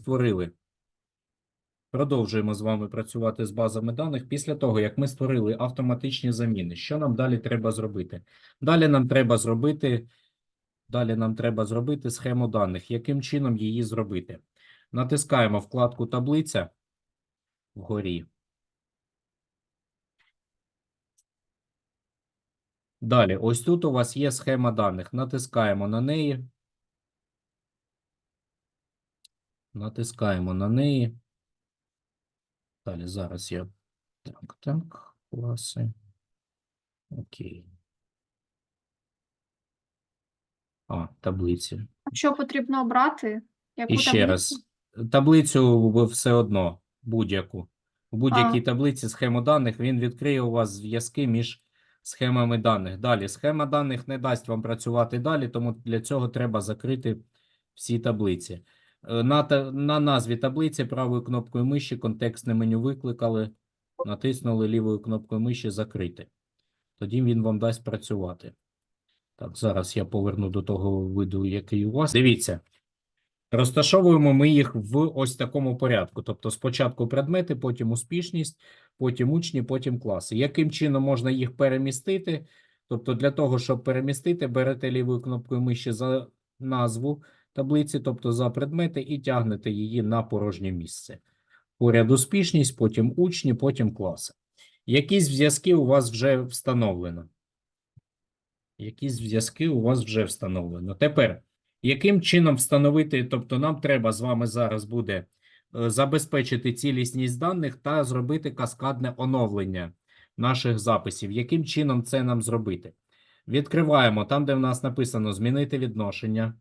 створили. Продовжуємо з вами працювати з базами даних після того, як ми створили автоматичні заміни. Що нам далі треба зробити? Далі нам треба зробити, далі нам треба зробити схему даних. Яким чином її зробити? Натискаємо вкладку таблиця вгорі. Далі, ось тут у вас є схема даних. Натискаємо на неї. Натискаємо на неї. Далі зараз я. Так, так, класи. Окей. А, таблиці. Що потрібно обрати? Яку І ще таблицю? раз. Таблицю ви все одно, будь-яку. В будь-якій таблиці схему даних він відкриє у вас зв'язки між схемами даних. Далі, схема даних не дасть вам працювати далі, тому для цього треба закрити всі таблиці. Е, На, на назві таблиці правою кнопкою миші контекстне меню викликали, натиснули лівою кнопкою миші закрити. Тоді він вам дасть працювати. Так, зараз я поверну до того виду, який у вас. Дивіться. Розташовуємо ми їх в ось такому порядку. Тобто спочатку предмети, потім успішність, потім учні, потім класи. Яким чином можна їх перемістити? Тобто для того, щоб перемістити, берете лівою кнопкою миші за назву таблиці, тобто за предмети, і тягнете її на порожнє місце. Поряд успішність, потім учні, потім класи. Якісь зв'язки у вас вже встановлено. Якісь зв'язки у вас вже встановлено. Тепер яким чином встановити, тобто нам треба з вами зараз буде е, забезпечити цілісність даних та зробити каскадне оновлення наших записів. Яким чином це нам зробити? Відкриваємо там, де в нас написано змінити відношення.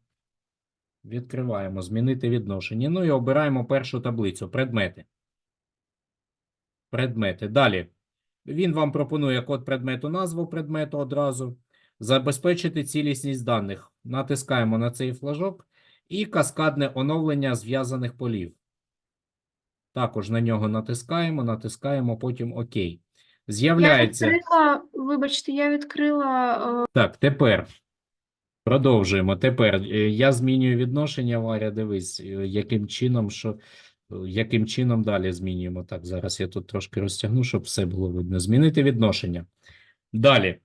Відкриваємо змінити відношення. Ну і обираємо першу таблицю предмети. Предмети. Далі. Він вам пропонує код предмету, назву предмету одразу. Забезпечити цілісність даних. Натискаємо на цей флажок і каскадне оновлення зв'язаних полів. Також на нього натискаємо, натискаємо, потім ОК. Я З'являється. відкрила, вибачте, я відкрила е, Так, тепер продовжуємо. Тепер е, я змінюю відношення, Варя, дивись, е, яким чином, що, е, яким чином далі змінюємо. Так, зараз я тут трошки розтягну, щоб все було видно. Змінити відношення. Далі.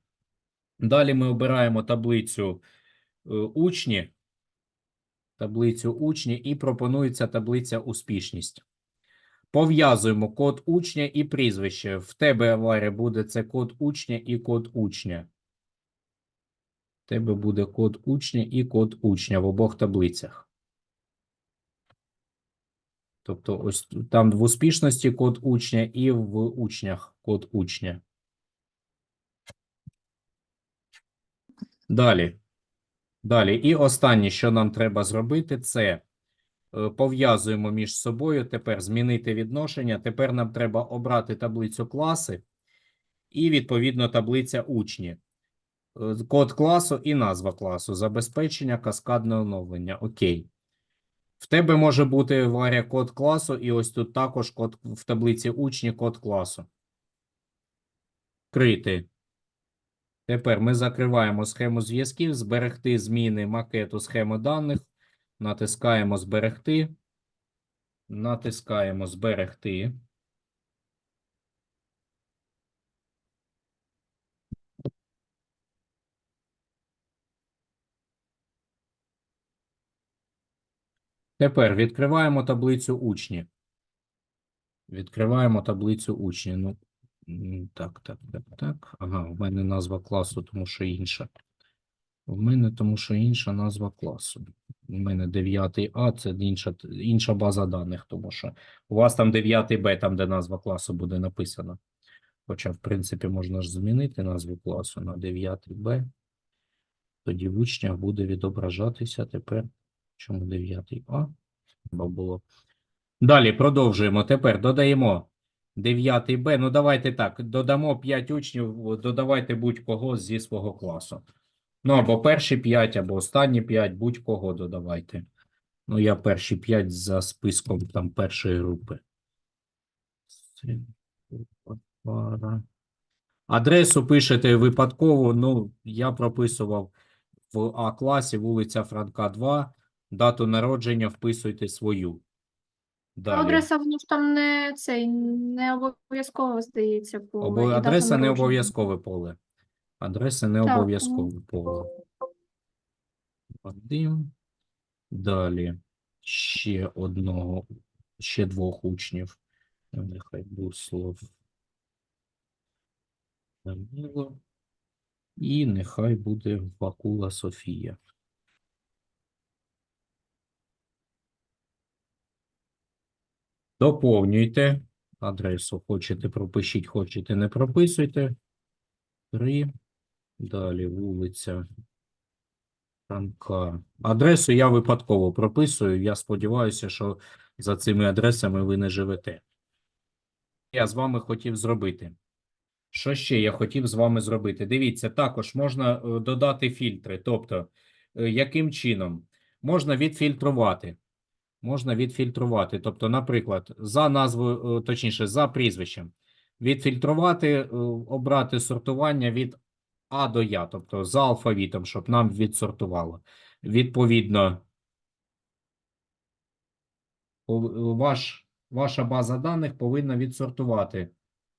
Далі ми обираємо таблицю учні, таблицю учні і пропонується таблиця успішність. Пов'язуємо код учня і прізвище. В тебе, Варя, буде це код учня і код учня. Тебе буде код учня і код учня в обох таблицях. Тобто, ось там в успішності код учня і в учнях код учня. Далі. Далі. І останнє, що нам треба зробити, це е, пов'язуємо між собою. Тепер змінити відношення. Тепер нам треба обрати таблицю класи і, відповідно, таблиця учні. Код класу і назва класу. Забезпечення, каскадне оновлення. Окей. В тебе може бути Варя код класу, і ось тут також код в таблиці учні код класу. Крити. Тепер ми закриваємо схему зв'язків, зберегти зміни макету схеми даних, натискаємо зберегти, натискаємо зберегти. Тепер відкриваємо таблицю учні. Відкриваємо таблицю учні. Ну, так, так, так, так. Ага, в мене назва класу, тому що інша. В мене тому що інша назва класу. У мене 9 А, це інша, інша база даних, тому що у вас там 9 Б, там, де назва класу буде написана. Хоча, в принципі, можна ж змінити назву класу на 9 Б. Тоді в учнях буде відображатися тепер. Чому 9 А? Бо було. Далі продовжуємо. Тепер додаємо 9 Б. Ну, давайте так. Додамо 5 учнів, додавайте будь-кого зі свого класу. Ну, або перші 5, або останні 5, будь-кого додавайте. Ну, я перші 5 за списком там першої групи. Адресу пишете випадково. Ну, я прописував в А-класі вулиця Франка 2. Дату народження вписуйте свою. Далі. адреса, воно ж там не цей, не обов'язково здається поле. Обо... і дата Адреса не народження. обов'язкове поле. Адреса не Так, обов'язкове поле. Один. Далі ще одного, ще двох учнів. Нехай Буслов. Данило. І нехай буде Бакула Софія. Доповнюйте адресу. Хочете пропишіть, хочете не прописуйте. Три. Далі вулиця Франка. Адресу я випадково прописую. Я сподіваюся, що за цими адресами ви не живете. Я з вами хотів зробити. Що ще я хотів з вами зробити? Дивіться, також можна е, додати фільтри. Тобто, е, яким чином? Можна відфільтрувати. Можна відфільтрувати. Тобто, наприклад, за назвою, е, точніше, за прізвищем. Відфільтрувати, е, обрати сортування від А до Я, тобто за алфавітом, щоб нам відсортувало. Відповідно, ваш, ваша база даних повинна відсортувати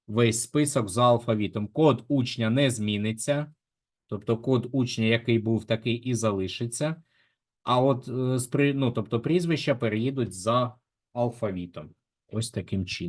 весь список за алфавітом. Код учня не зміниться, тобто код учня, який був, такий і залишиться. А от е, ну, тобто прізвища переїдуть за алфавітом. Ось таким чином.